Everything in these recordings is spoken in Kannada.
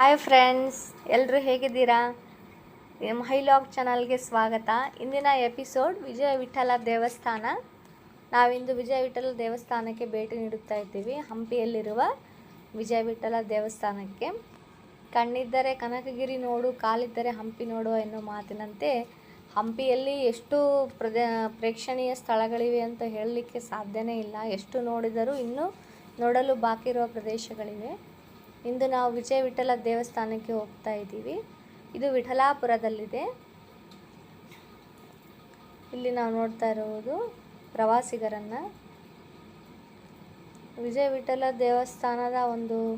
ಹಾಯ್ ಫ್ರೆಂಡ್ಸ್ ಎಲ್ಲರೂ ಹೇಗಿದ್ದೀರಾ? ನಿಮ್ಮ ಹೈಲಾಗ್ ಚಾನಲ್ಗೆ ಸ್ವಾಗತ. ಇಂದಿನ ಎಪಿಸೋಡ್ ವಿಜಯ ವಿಠಲ ದೇವಸ್ಥಾನ. ನಾವಿಂದು ವಿಜಯ ವಿಠಲ ದೇವಸ್ಥಾನಕ್ಕೆ ಭೇಟಿ ನೀಡುತ್ತಾ ಇದ್ದೀವಿ. ಹಂಪಿಯಲ್ಲಿರುವ ವಿಜಯ ವಿಠಲ ದೇವಸ್ಥಾನಕ್ಕೆ. ಕಣ್ಣಿದ್ದರೆ ಕನಕಗಿರಿ ನೋಡು, ಕಾಲಿದ್ದರೆ ಹಂಪಿ ನೋಡು ಎನ್ನುವ ಮಾತಿನಂತೆ ಹಂಪಿಯಲ್ಲಿ ಎಷ್ಟು ಪ್ರದೇ, ಪ್ರೇಕ್ಷಣೀಯ ಸ್ಥಳಗಳಿವೆ ಅಂತ ಹೇಳಲಿಕ್ಕೆ ಸಾಧ್ಯನೇ ಇಲ್ಲ. ಎಷ್ಟು ನೋಡಿದರೂ ಇನ್ನೂ ನೋಡಲು ಬಾಕಿ ಇರುವ ಪ್ರದೇಶಗಳಿವೆ. ಇಂದು ನಾವು ವಿಜಯ ವಿಠಲ ದೇವಸ್ಥಾನಕ್ಕೆ ಹೋಗ್ತಾ ಇದ್ದೀವಿ. ಇದು ವಿಠಲಾಪುರದಲ್ಲಿದೆ. ಇಲ್ಲಿ ನಾವು ನೋಡ್ತಾ ಇರುವುದು ಪ್ರವಾಸಿಗರನ್ನು. ವಿಜಯ ವಿಠಲ ದೇವಸ್ಥಾನದ ಒಂದು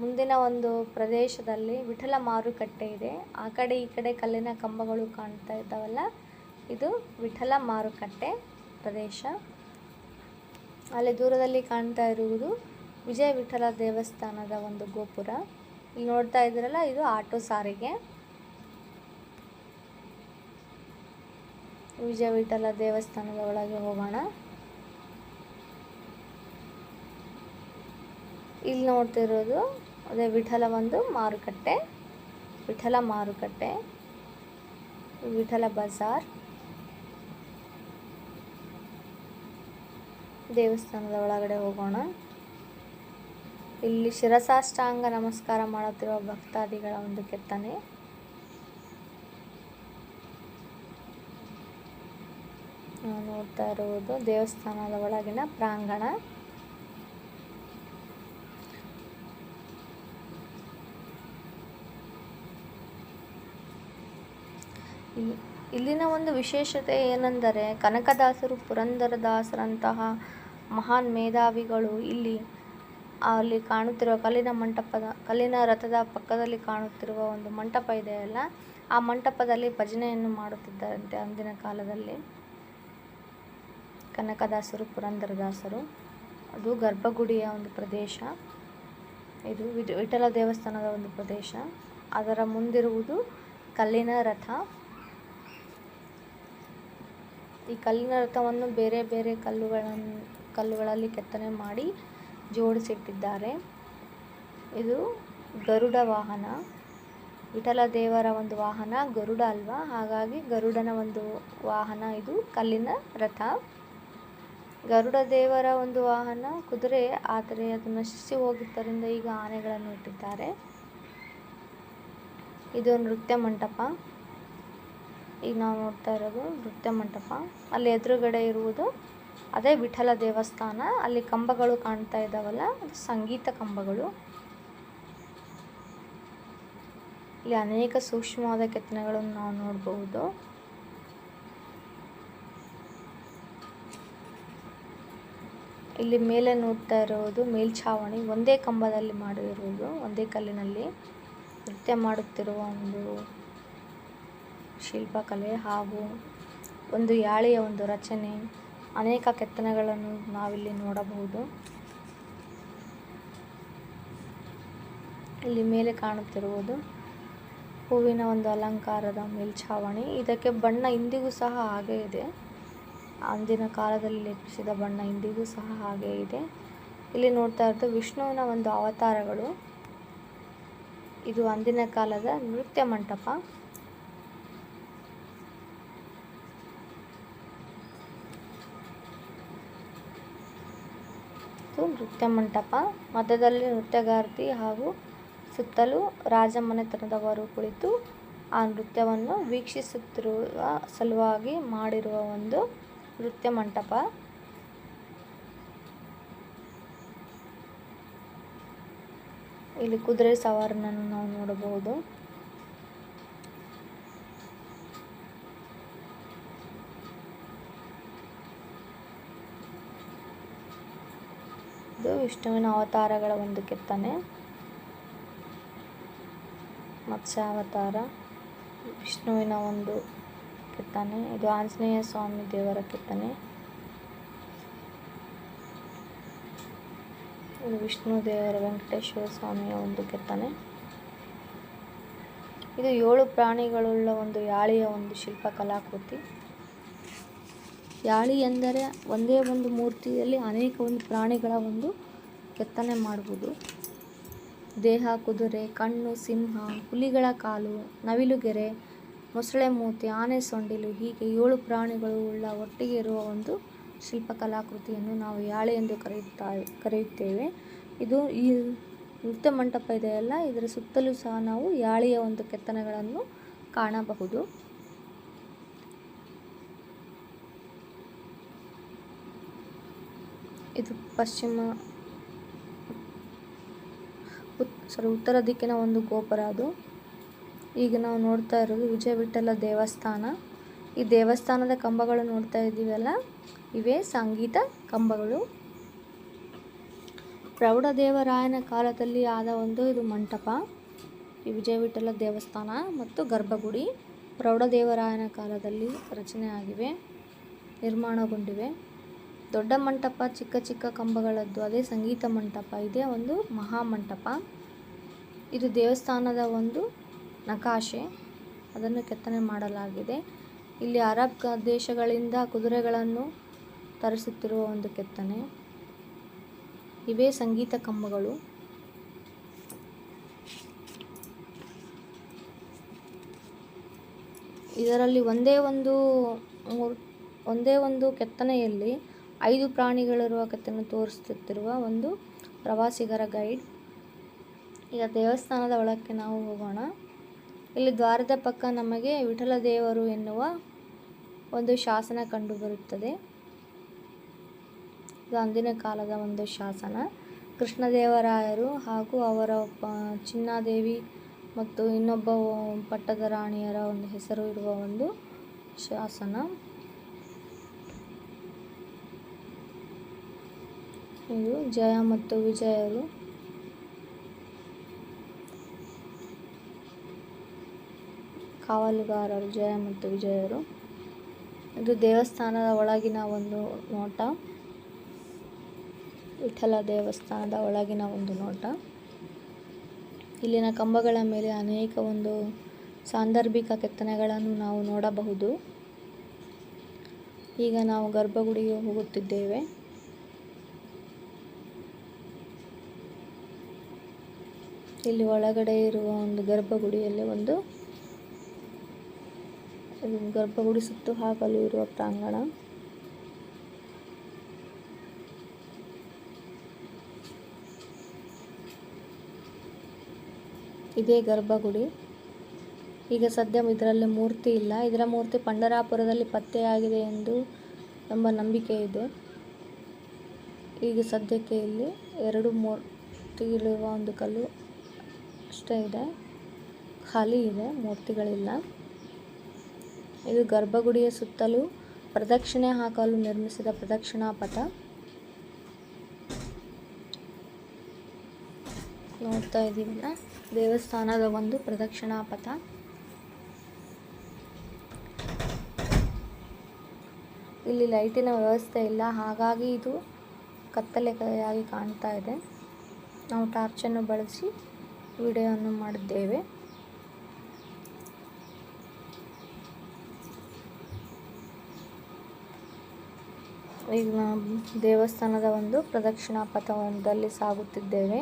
ಮುಂದಿನ ಒಂದು ಪ್ರದೇಶದಲ್ಲಿ ವಿಠಲ ಮಾರುಕಟ್ಟೆ ಇದೆ. ಆ ಕಡೆ ಈ ಕಡೆ ಕಲ್ಲಿನ ಕಂಬಗಳು ಕಾಣ್ತಾ ಇದ್ದಾವಲ್ಲ. ಇದು ವಿಠಲ ಮಾರುಕಟ್ಟೆ ಪ್ರದೇಶ. ಅಲ್ಲಿ ದೂರದಲ್ಲಿ ಕಾಣ್ತಾ ಇರುವುದು ವಿಜಯ ವಿಠಲ ದೇವಸ್ಥಾನದ ಒಂದು ಗೋಪುರ. ಇಲ್ಲಿ ನೋಡ್ತಾ ಇದ್ರಲ್ಲ ಇದು ಆಟೋ ಸಾರಿಗೆ. ವಿಜಯ ವಿಠಲ ದೇವಸ್ಥಾನದ ಒಳಗೆ ಹೋಗೋಣ. ಇಲ್ಲಿ ನೋಡ್ತಿರೋದು, ಅದೇ ವಿಠಲ ಒಂದು ಮಾರುಕಟ್ಟೆ. ವಿಠಲ ಮಾರುಕಟ್ಟೆ. ವಿಠಲ ಬಜಾರ್. ದೇವಸ್ಥಾನದ ಒಳಗಡೆ ಹೋಗೋಣ. ಇಲ್ಲಿ ಶಿರಸಾಷ್ಟಾಂಗ ನಮಸ್ಕಾರ ಮಾಡುತ್ತಿರುವ ಭಕ್ತಾದಿಗಳ ಒಂದು ಕೆತ್ತನೆ. ನೋಡ್ತಾ ಇರುವುದು ದೇವಸ್ಥಾನದ ಒಳಗಿನ ಪ್ರಾಂಗಣ. ಇಲ್ಲಿ- ಇಲ್ಲಿನ ಒಂದು ವಿಶೇಷತೆ ಏನೆಂದರೆ ಕನಕದಾಸರು, ಪುರಂದರದಾಸರಂತಹ ಮಹಾನ್ ಮೇಧಾವಿಗಳು ಇಲ್ಲಿ ಅಲ್ಲಿ ಕಾಣುತ್ತಿರುವ ಕಲ್ಲಿನ ಮಂಟಪದ, ಕಲ್ಲಿನ ರಥದ ಪಕ್ಕದಲ್ಲಿ ಕಾಣುತ್ತಿರುವ ಒಂದು ಮಂಟಪ ಇದೆಯಲ್ಲ ಆ ಮಂಟಪದಲ್ಲಿ ಭಜನೆಯನ್ನು ಮಾಡುತ್ತಿದ್ದಾರಂತೆ ಅಂದಿನ ಕಾಲದಲ್ಲಿ. ಕನಕದಾಸರು, ಪುರಂದರದಾಸರು. ಅದು ಗರ್ಭಗುಡಿಯ ಒಂದು ಪ್ರದೇಶ. ಇದು ವಿಠಲ ದೇವಸ್ಥಾನದ ಒಂದು ಪ್ರದೇಶ. ಅದರ ಮುಂದಿರುವುದು ಕಲ್ಲಿನ ರಥ. ಈ ಕಲ್ಲಿನ ರಥವನ್ನು ಬೇರೆ ಬೇರೆ ಕಲ್ಲುಗಳನ್ನು ಕಲ್ಲುಗಳಲ್ಲಿ ಕೆತ್ತನೆ ಮಾಡಿ ಜೋಡಿಸಿಟ್ಟಿದ್ದಾರೆ. ಇದು ಗರುಡ ವಾಹನ. ವಿಠಲ ದೇವರ ಒಂದು ವಾಹನ, ಗರುಡ ಅಲ್ವಾ? ಹಾಗಾಗಿ ಗರುಡನ ಒಂದು ವಾಹನ ಇದು, ಕಲ್ಲಿನ ರಥ. ಗರುಡ ದೇವರ ಒಂದು ವಾಹನ, ಕುದುರೆ, ಆದರೆ ಅದು ನಶಿಸಿ ಹೋಗಿದ್ದರಿಂದ ಈಗ ಆನೆಗಳನ್ನು ಇಟ್ಟಿದ್ದಾರೆ. ಇದು ನೃತ್ಯ ಮಂಟಪ. ಈಗ ನಾವು ನೋಡ್ತಾ ಇರೋದು ನೃತ್ಯ ಮಂಟಪ. ಅಲ್ಲಿ ಎದುರುಗಡೆ ಇರುವುದು ಅದೇ ವಿಠಲ ದೇವಸ್ಥಾನ, ಅಲ್ಲಿ ಕಂಬಗಳು ಕಾಣ್ತಾ ಇದ್ದಾವಲ್ಲ ಸಂಗೀತ ಕಂಬಗಳು. ಇಲ್ಲಿ ಅನೇಕ ಸೂಕ್ಷ್ಮವಾದ ಕೆತ್ತನೆಗಳನ್ನು ನಾವು ನೋಡಬಹುದು. ಇಲ್ಲಿ ಮೇಲೆ ನೋಡ್ತಾ ಇರೋದು ಮೇಲ್ಛಾವಣಿ, ಒಂದೇ ಕಂಬದಲ್ಲಿ ಮಾಡಿರುವುದು ಒಂದೇ ಕಲ್ಲಿನಲ್ಲಿ ನೃತ್ಯ ಮಾಡುತ್ತಿರುವ ಒಂದು ಶಿಲ್ಪಕಲೆ ಹಾಗೂ ಒಂದು ಯಾಳಿಯ ಒಂದು ರಚನೆ. ಅನೇಕ ಕೆತ್ತನೆಗಳನ್ನು ನಾವಿಲ್ಲಿ ನೋಡಬಹುದು. ಇಲ್ಲಿ ಮೇಲೆ ಕಾಣುತ್ತಿರುವುದು ಹೂವಿನ ಒಂದು ಅಲಂಕಾರದ ಮೇಲ್ಛಾವಣಿ. ಇದಕ್ಕೆ ಬಣ್ಣ ಇಂದಿಗೂ ಸಹ ಹಾಗೇ ಇದೆ. ಅಂದಿನ ಕಾಲದಲ್ಲಿ ಲೇಪಿಸಿದ ಬಣ್ಣ ಇಂದಿಗೂ ಸಹ ಹಾಗೇ ಇದೆ. ಇಲ್ಲಿ ನೋಡ್ತಾ ಇರೋದು ವಿಷ್ಣುವಿನ ಒಂದು ಅವತಾರಗಳು. ಇದು ಅಂದಿನ ಕಾಲದ ನೃತ್ಯ ಮಂಟಪ. ಇದು ನೃತ್ಯ ಮಂಟಪ, ಮಧ್ಯದಲ್ಲಿ ನೃತ್ಯಗಾರ್ತಿ ಹಾಗೂ ಸುತ್ತಲೂ ರಾಜಮನೆತನದವರು ಕುಳಿತು ಆ ನೃತ್ಯವನ್ನು ವೀಕ್ಷಿಸುತ್ತಿರುವ ಸಲುವಾಗಿ ಮಾಡಿರುವ ಒಂದು ನೃತ್ಯ ಮಂಟಪ. ಇಲ್ಲಿ ಕುದುರೆ ಸವಾರನನ್ನು ನಾವು ನೋಡಬಹುದು. ಇದು ವಿಷ್ಣುವಿನ ಅವತಾರಗಳ ಒಂದು ಕೆತ್ತನೆ. ಮತ್ಸ್ಯಾವತಾರ, ವಿಷ್ಣುವಿನ ಒಂದು ಕೆತ್ತನೆ. ಇದು ಆಂಜನೇಯ ಸ್ವಾಮಿ ದೇವರ ಕೆತ್ತನೆ. ಇದು ವಿಷ್ಣು ದೇವರ ವೆಂಕಟೇಶ್ವರ ಸ್ವಾಮಿಯ ಒಂದು ಕೆತ್ತನೆ. ಇದು ಏಳು ಪ್ರಾಣಿಗಳುಳ್ಳ ಒಂದು ಯಾಳಿಯ ಒಂದು ಶಿಲ್ಪ ಕಲಾಕೃತಿ ಯಾಳಿ ಎಂದರೆ ಒಂದೇ ಒಂದು ಮೂರ್ತಿಯಲ್ಲಿ ಅನೇಕ ಒಂದು ಪ್ರಾಣಿಗಳ ಒಂದು ಕೆತ್ತನೆ ಮಾಡುವುದು ದೇಹ, ಕುದುರೆ, ಕಣ್ಣು, ಸಿಂಹ, ಹುಲಿಗಳ ಕಾಲು, ನವಿಲುಗೆರೆ, ಮೊಸಳೆ ಮೂತಿ, ಆನೆ ಸೊಂಡಿಲು, ಹೀಗೆ ಏಳು ಪ್ರಾಣಿಗಳು ಉಳ್ಳ ಒಟ್ಟಿಗೆ ಇರುವ ಒಂದು ಶಿಲ್ಪಕಲಾಕೃತಿಯನ್ನು ನಾವು ಯಾಳೆ ಎಂದು ಕರೆಯುತ್ತಾ, ಕರೆಯುತ್ತೇವೆ. ಇದು ಈ ನೃತ್ಯ ಮಂಟಪ ಇದೆಯಲ್ಲ, ಇದರ ಸುತ್ತಲೂ ಸಹ ನಾವು ಯಾಳಿಯ ಒಂದು ಕೆತ್ತನೆಗಳನ್ನು ಕಾಣಬಹುದು ಇದು ಪಶ್ಚಿಮ ಸಾರಿ ಉತ್ತರ ದಿಕ್ಕಿನ ಒಂದು ಗೋಪುರ ಅದು. ಈಗ ನಾವು ನೋಡ್ತಾ ಇರೋದು ವಿಜಯ ವಿಠಲ ದೇವಸ್ಥಾನ. ಈ ದೇವಸ್ಥಾನದ ಕಂಬಗಳು ನೋಡ್ತಾ ಇದ್ದೀವಲ್ಲ ಇವೇ ಸಂಗೀತ ಕಂಬಗಳು. ಪ್ರೌಢದೇವರಾಯನ ಕಾಲದಲ್ಲಿ ಆದ ಒಂದು ಇದು ಮಂಟಪ. ಈ ವಿಜಯ ವಿಠಲ ದೇವಸ್ಥಾನ ಮತ್ತು ಗರ್ಭಗುಡಿ ಪ್ರೌಢದೇವರಾಯನ ಕಾಲದಲ್ಲಿ ರಚನೆ ಆಗಿವೆ, ನಿರ್ಮಾಣಗೊಂಡಿವೆ. ದೊಡ್ಡ ಮಂಟಪ, ಚಿಕ್ಕ ಚಿಕ್ಕ ಕಂಬಗಳದ್ದು, ಅದೇ ಸಂಗೀತ ಮಂಟಪ. ಇದೆ ಒಂದು ಮಹಾಮಂಟಪ. ಇದು ದೇವಸ್ಥಾನದ ಒಂದು ನಕಾಶೆ. ಅದನ್ನು ಕೆತ್ತನೆ ಮಾಡಲಾಗಿದೆ. ಇಲ್ಲಿ ಅರಬ್ ದೇಶಗಳಿಂದ ಕುದುರೆಗಳನ್ನು ತರಿಸುತ್ತಿರುವ ಒಂದು ಕೆತ್ತನೆ. ಇವೇ ಸಂಗೀತ ಕಂಬಗಳು. ಇದರಲ್ಲಿ ಒಂದೇ ಒಂದು ಒಂದೇ ಒಂದು ಕೆತ್ತನೆಯಲ್ಲಿ ಐದು ಪ್ರಾಣಿಗಳಿರುವ ಕಥೆಯನ್ನು ತೋರಿಸುತ್ತಿರುವ ಒಂದು ಪ್ರವಾಸಿಗರ ಗೈಡ್. ಈಗ ದೇವಸ್ಥಾನದ ಒಳಕ್ಕೆ ನಾವು ಹೋಗೋಣ. ಇಲ್ಲಿ ದ್ವಾರದ ಪಕ್ಕ ನಮಗೆ ವಿಠಲ ದೇವರು ಎನ್ನುವ ಒಂದು ಶಾಸನ ಕಂಡುಬರುತ್ತದೆ ಇದು ಅಂದಿನ ಕಾಲದ ಒಂದು ಶಾಸನ. ಕೃಷ್ಣದೇವರಾಯರು ಹಾಗೂ ಅವರ ಚಿನ್ನಾದೇವಿ ಮತ್ತು ಇನ್ನೊಬ್ಬ ಪಟ್ಟದ ರಾಣಿಯರ ಒಂದು ಹೆಸರು ಇರುವ ಒಂದು ಶಾಸನ. ಇದು ಜಯ ಮತ್ತು ವಿಜಯರು ಕಾವಲುಗಾರರು ಜಯ ಮತ್ತು ವಿಜಯರು ಇದು ದೇವಸ್ಥಾನದ ಒಳಗಿನ ಒಂದು ನೋಟ. ವಿಠಲ ದೇವಸ್ಥಾನದ ಒಳಗಿನ ಒಂದು ನೋಟ. ಇಲ್ಲಿನ ಕಂಬಗಳ ಮೇಲೆ ಅನೇಕ ಒಂದು ಸಾಂದರ್ಭಿಕ ಕೆತ್ತನೆಗಳನ್ನು ನಾವು ನೋಡಬಹುದು. ಈಗ ನಾವು ಗರ್ಭಗುಡಿಗೆ ಹೋಗುತ್ತಿದ್ದೇವೆ. ಇಲ್ಲಿ ಒಳಗಡೆ ಇರುವ ಒಂದು ಗರ್ಭಗುಡಿಯಲ್ಲಿ ಒಂದು ಗರ್ಭಗುಡಿ ಸುತ್ತು ಹಾಕಲು ಇರುವ ಪ್ರಾಂಗಣ. ಇದೇ ಗರ್ಭಗುಡಿ. ಈಗ ಸದ್ಯ ಇದರಲ್ಲಿ ಮೂರ್ತಿ ಇಲ್ಲ. ಇದರ ಮೂರ್ತಿ ಪಂಡರಾಪುರದಲ್ಲಿ ಪತ್ತೆಯಾಗಿದೆ ಎಂದು ಎಂಬ ನಂಬಿಕೆ ಇದೆ. ಈಗ ಸದ್ಯಕ್ಕೆ ಇಲ್ಲಿ ಎರಡು ಮೂರ್ತಿಗಳಿರುವ ಒಂದು ಕಲ್ಲು ಅಷ್ಟೇ ಇದೆ. ಖಾಲಿ ಇದೆ, ಮೂರ್ತಿಗಳಿಲ್ಲ. ಇದು ಗರ್ಭಗುಡಿಯ ಸುತ್ತಲೂ ಪ್ರದಕ್ಷಿಣೆ ಹಾಕಲು ನಿರ್ಮಿಸಿದ ಪ್ರದಕ್ಷಿಣಾ ಪಥ ನೋಡ್ತಾ ಇದ್ದೀವಿ ದೇವಸ್ಥಾನದ ಒಂದು ಪ್ರದಕ್ಷಿಣಾ ಪಥ ಇಲ್ಲಿ ಲೈಟಿನ ವ್ಯವಸ್ಥೆ ಇಲ್ಲ, ಹಾಗಾಗಿ ಇದು ಕತ್ತಲೆಯಾಗಿ ಕಾಣ್ತಾ ಇದೆ. ನಾವು ಟಾರ್ಚನ್ನು ಬಳಸಿ ವಿಡಿಯೋವನ್ನು ಮಾಡಿದ್ದೇವೆ ಈಗ ದೇವಸ್ಥಾನದ ಒಂದು ಪ್ರದಕ್ಷಿಣಾ ಪಥದಲ್ಲಿ ಸಾಗುತ್ತಿದ್ದೇವೆ.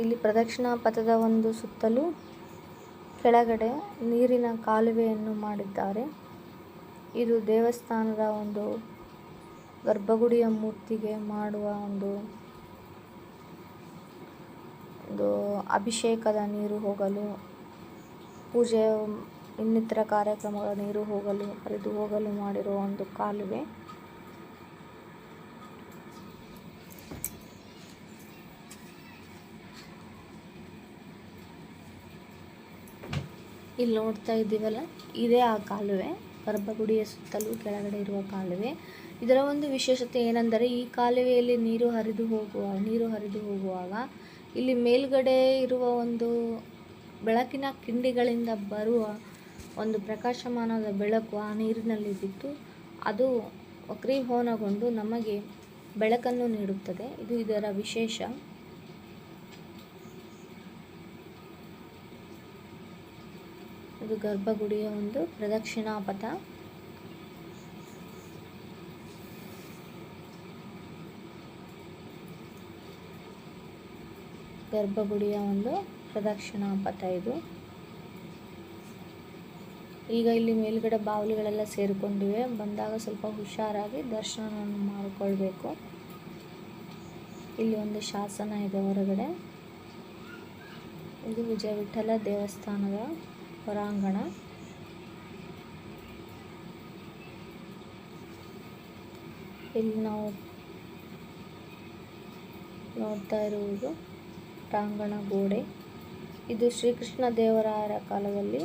ಇಲ್ಲಿ ಪ್ರದಕ್ಷಿಣಾ ಪಥದ ಒಂದು ಸುತ್ತಲೂ ಕೆಳಗಡೆ ನೀರಿನ ಕಾಲುವೆಯನ್ನು ಮಾಡಿದ್ದಾರೆ. ಇದು ದೇವಸ್ಥಾನದ ಒಂದು ಗರ್ಭಗುಡಿಯ ಮೂರ್ತಿಗೆ ಮಾಡುವ ಒಂದು ಒಂದು ಅಭಿಷೇಕದ ನೀರು ಹೋಗಲು, ಪೂಜೆ, ಇನ್ನಿತರ ಕಾರ್ಯಕ್ರಮಗಳ ನೀರು ಹೋಗಲು, ಹರಿದು ಹೋಗಲು ಮಾಡಿರುವ ಒಂದು ಕಾಲುವೆ. ಇಲ್ಲಿ ನೋಡ್ತಾ ಇದ್ದೀವಲ್ಲ, ಇದೇ ಆ ಕಾಲುವೆ. ಗರ್ಭಗುಡಿಯ ಸುತ್ತಲೂ ಕೆಳಗಡೆ ಇರುವ ಕಾಲುವೆ. ಇದರ ಒಂದು ವಿಶೇಷತೆ ಏನೆಂದರೆ, ಈ ಕಾಲುವೆಯಲ್ಲಿ ನೀರು ಹರಿದು ಹೋಗುವ, ನೀರು ಹರಿದು ಹೋಗುವಾಗ ಇಲ್ಲಿ ಮೇಲ್ಗಡೆ ಇರುವ ಒಂದು ಬೆಳಕಿನ ಕಿಂಡಿಗಳಿಂದ ಬರುವ ಒಂದು ಪ್ರಕಾಶಮಾನದ ಬೆಳಕು ಆ ನೀರಿನಲ್ಲಿ ಬಿದ್ದು ಅದು ವಕ್ರೀಭವನಗೊಂಡು ನಮಗೆ ಬೆಳಕನ್ನು ನೀಡುತ್ತದೆ. ಇದು ಇದರ ವಿಶೇಷ. ಇದು ಗರ್ಭಗುಡಿಯ ಒಂದು ಪ್ರದಕ್ಷಿಣಾ ಪಥ ಗರ್ಭಗುಡಿಯ ಒಂದು ಪ್ರದಕ್ಷಿಣಾ ಪಥ ಇದು. ಈಗ ಇಲ್ಲಿ ಮೇಲ್ಗಡೆ ಬಾವಲಿಗಳೆಲ್ಲ ಸೇರಿಕೊಂಡಿವೆ. ಬಂದಾಗ ಸ್ವಲ್ಪ ಹುಷಾರಾಗಿ ದರ್ಶನವನ್ನು ಮಾಡಿಕೊಳ್ಬೇಕು. ಇಲ್ಲಿ ಒಂದು ಶಾಸನ ಇದೆ ಹೊರಗಡೆ. ಇದು ವಿಜಯ ವಿಠಲ ದೇವಸ್ಥಾನದ ಹೊರಾಂಗಣ. ಇಲ್ಲಿ ನಾವು ನೋಡ್ತಾ ಇರುವುದು ಪ್ರಾಂಗಣ ಗೋಡೆ. ಇದು ಶ್ರೀಕೃಷ್ಣ ದೇವರಾಯರ ಕಾಲದಲ್ಲಿ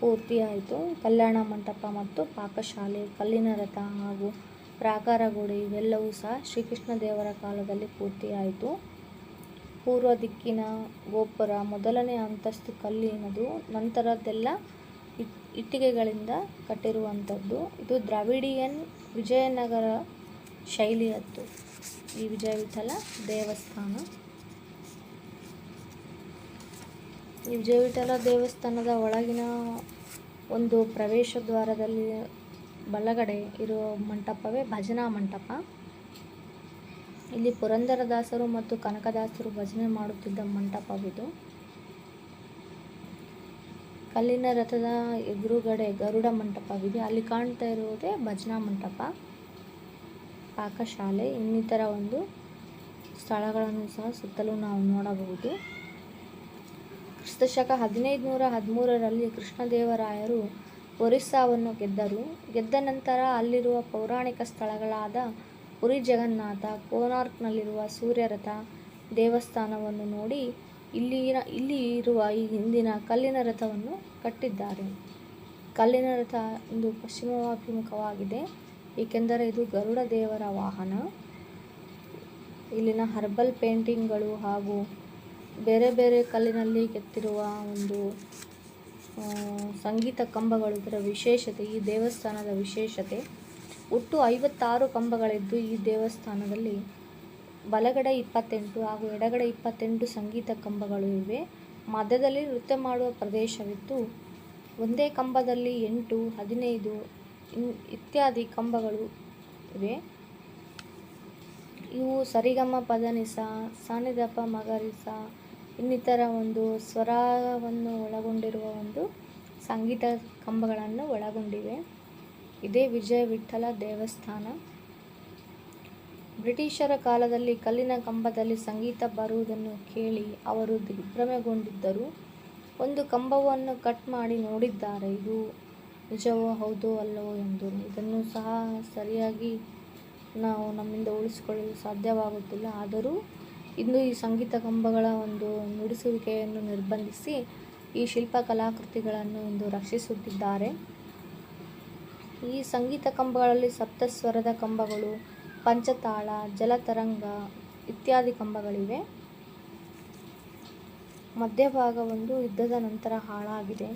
ಪೂರ್ತಿಯಾಯಿತು ಕಲ್ಯಾಣ ಮಂಟಪ ಮತ್ತು ಪಾಕಶಾಲೆ, ಕಲ್ಲಿನ ರಥ ಹಾಗೂ ಪ್ರಾಕಾರ ಗೋಡೆ ಇವೆಲ್ಲವೂ ಸಹ ಶ್ರೀಕೃಷ್ಣ ದೇವರ ಕಾಲದಲ್ಲಿ ಪೂರ್ತಿಯಾಯಿತು ಪೂರ್ವ ದಿಕ್ಕಿನ ಗೋಪುರ, ಮೊದಲನೇ ಅಂತಸ್ತು ಕಲ್ಲಿನದು ನಂತರದ್ದೆಲ್ಲ ಇಟ್- ಇಟ್ಟಿಗೆಗಳಿಂದ ಕಟ್ಟಿರುವಂಥದ್ದು. ಇದು ದ್ರಾವಿಡಿಯನ್ ವಿಜಯನಗರ ಶೈಲಿಯದ್ದು. ಈ ವಿಜಯ ವಿಠಲ ದೇವಸ್ಥಾನ. ಈ ವಿಜಯ ವಿಠಲ ದೇವಸ್ಥಾನದ ಒಳಗಿನ ಒಂದು ಪ್ರವೇಶ ದ್ವಾರದಲ್ಲಿ ಬಲಗಡೆ ಇರುವ ಮಂಟಪವೇ ಭಜನಾ ಮಂಟಪ. ಇಲ್ಲಿ ಪುರಂದರದಾಸರು ಮತ್ತು ಕನಕದಾಸರು ಭಜನೆ ಮಾಡುತ್ತಿದ್ದ ಮಂಟಪವಿದು. ಕಲ್ಲಿನ ರಥದ ಎದುರುಗಡೆ ಗರುಡ ಮಂಟಪವಿದೆ. ಅಲ್ಲಿ ಕಾಣ್ತಾ ಇರುವುದೇ ಭಜನಾ ಮಂಟಪ. ಪಾಕಶಾಲೆ, ಇನ್ನಿತರ ಒಂದು ಸ್ಥಳಗಳನ್ನು ಸಹ ಸುತ್ತಲೂ ನಾವು ನೋಡಬಹುದು. ಕ್ರಿಸ್ತಶಕ ಹದಿನೈದು ನೂರ ಹದಿಮೂರರಲ್ಲಿ ಕೃಷ್ಣದೇವರಾಯರು ಒರಿಸ್ಸಾವನ್ನು ಗೆದ್ದರು. ಗೆದ್ದ ನಂತರ ಅಲ್ಲಿರುವ ಪೌರಾಣಿಕ ಸ್ಥಳಗಳಾದ ಪುರಿ ಜಗನ್ನಾಥ ಕೋನಾರ್ಕ್ನಲ್ಲಿರುವ ಸೂರ್ಯರಥ ದೇವಸ್ಥಾನವನ್ನು ನೋಡಿ ಇಲ್ಲಿನ, ಇಲ್ಲಿ ಇರುವ ಈ ಹಿಂದಿನ ಕಲ್ಲಿನ ರಥವನ್ನು ಕಟ್ಟಿದ್ದಾರೆ. ಕಲ್ಲಿನ ರಥ ಇಂದು ಪಶ್ಚಿಮಾಭಿಮುಖವಾಗಿದೆ ಏಕೆಂದರೆ ಇದು ಗರುಡ ದೇವರ ವಾಹನ. ಇಲ್ಲಿನ ಹರ್ಬಲ್ ಪೇಂಟಿಂಗ್ಗಳು ಹಾಗೂ ಬೇರೆ ಬೇರೆ ಕಲ್ಲಿನಲ್ಲಿ ಕೆತ್ತಿರುವ ಒಂದು ಸಂಗೀತ ಕಂಬಗಳು ಇದರ ವಿಶೇಷತೆ, ಈ ದೇವಸ್ಥಾನದ ವಿಶೇಷತೆ. ಒಟ್ಟು ಐವತ್ತಾರು ಕಂಬಗಳಿದ್ದು ಈ ದೇವಸ್ಥಾನದಲ್ಲಿ ಬಲಗಡೆ ಇಪ್ಪತ್ತೆಂಟು ಹಾಗೂ ಎಡಗಡೆ ಇಪ್ಪತ್ತೆಂಟು ಸಂಗೀತ ಕಂಬಗಳು ಇವೆ. ಮಧ್ಯದಲ್ಲಿ ನೃತ್ಯ ಮಾಡುವ ಪ್ರದೇಶವಿತ್ತು ಒಂದೇ ಕಂಬದಲ್ಲಿ ಎಂಟು, ಹದಿನೈದು ಇತ್ಯಾದಿ ಕಂಬಗಳು ಇವೆ. ಇವು ಸರಿಗಮ ಪದನಿಸ ಸಾನಿದಪ ಮಗರಿಸ ಇನ್ನಿತರ ಒಂದು ಸ್ವರವನ್ನು ಒಳಗೊಂಡಿರುವ ಒಂದು ಸಂಗೀತ ಕಂಬಗಳನ್ನು ಒಳಗೊಂಡಿವೆ. ಇದೇ ವಿಜಯ ವಿಠಲ ದೇವಸ್ಥಾನ. ಬ್ರಿಟಿಷರ ಕಾಲದಲ್ಲಿ ಕಲ್ಲಿನ ಕಂಬದಲ್ಲಿ ಸಂಗೀತ ಬರುವುದನ್ನು ಕೇಳಿ ಅವರು ದಿಗ್ಭ್ರಮೆಗೊಂಡಿದ್ದರು. ಒಂದು ಕಂಬವನ್ನು ಕಟ್ ಮಾಡಿ ನೋಡಿದ್ದಾರೆ. ಇದು ನಿಜವೋ ಹೌದೋ ಅಲ್ಲವೋ ಎಂದು. ಇದನ್ನು ಸಹ ಸರಿಯಾಗಿ ನಾವು ನಮ್ಮಿಂದ ಉಳಿಸಿಕೊಳ್ಳಲು ಸಾಧ್ಯವಾಗುತ್ತಿಲ್ಲ. ಆದರೂ ಇಂದು ಈ ಸಂಗೀತ ಕಂಬಗಳ ಒಂದು ನುಡಿಸುವಿಕೆಯನ್ನು ನಿರ್ಬಂಧಿಸಿ ಈ ಶಿಲ್ಪ ಕಲಾಕೃತಿಗಳನ್ನು ಇಂದು ರಕ್ಷಿಸುತ್ತಿದ್ದಾರೆ. ಈ ಸಂಗೀತ ಕಂಬಗಳಲ್ಲಿ ಸಪ್ತಸ್ವರದ ಕಂಬಗಳು, ಪಂಚತಾಳ, ಜಲತರಂಗ ಇತ್ಯಾದಿ ಕಂಬಗಳಿವೆ. ಮಧ್ಯಭಾಗ ಒಂದು ಯುದ್ಧದ ನಂತರ ಹಾಳಾಗಿದೆ.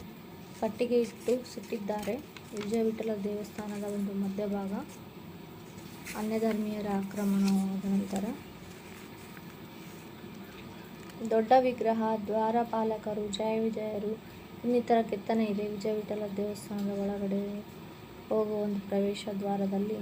ಕಟ್ಟಿಗೆ ಇಟ್ಟು ಸುಟ್ಟಿದ್ದಾರೆ ವಿಜಯ ವಿಠಲ ದೇವಸ್ಥಾನದ ಒಂದು ಮಧ್ಯಭಾಗ ಅನ್ಯಧರ್ಮೀಯರ ಆಕ್ರಮಣವಾದ ನಂತರ ದೊಡ್ಡ ವಿಗ್ರಹ, ದ್ವಾರಪಾಲಕರು, ಜಯ ವಿಜಯರು, ಇನ್ನಿತರ ಕೆತ್ತನೆ ಇದೆ. ವಿಜಯ ವಿಠಲ ದೇವಸ್ಥಾನದ ಒಳಗಡೆ ಹೋಗುವ ಒಂದು ಪ್ರವೇಶ ದ್ವಾರದಲ್ಲಿ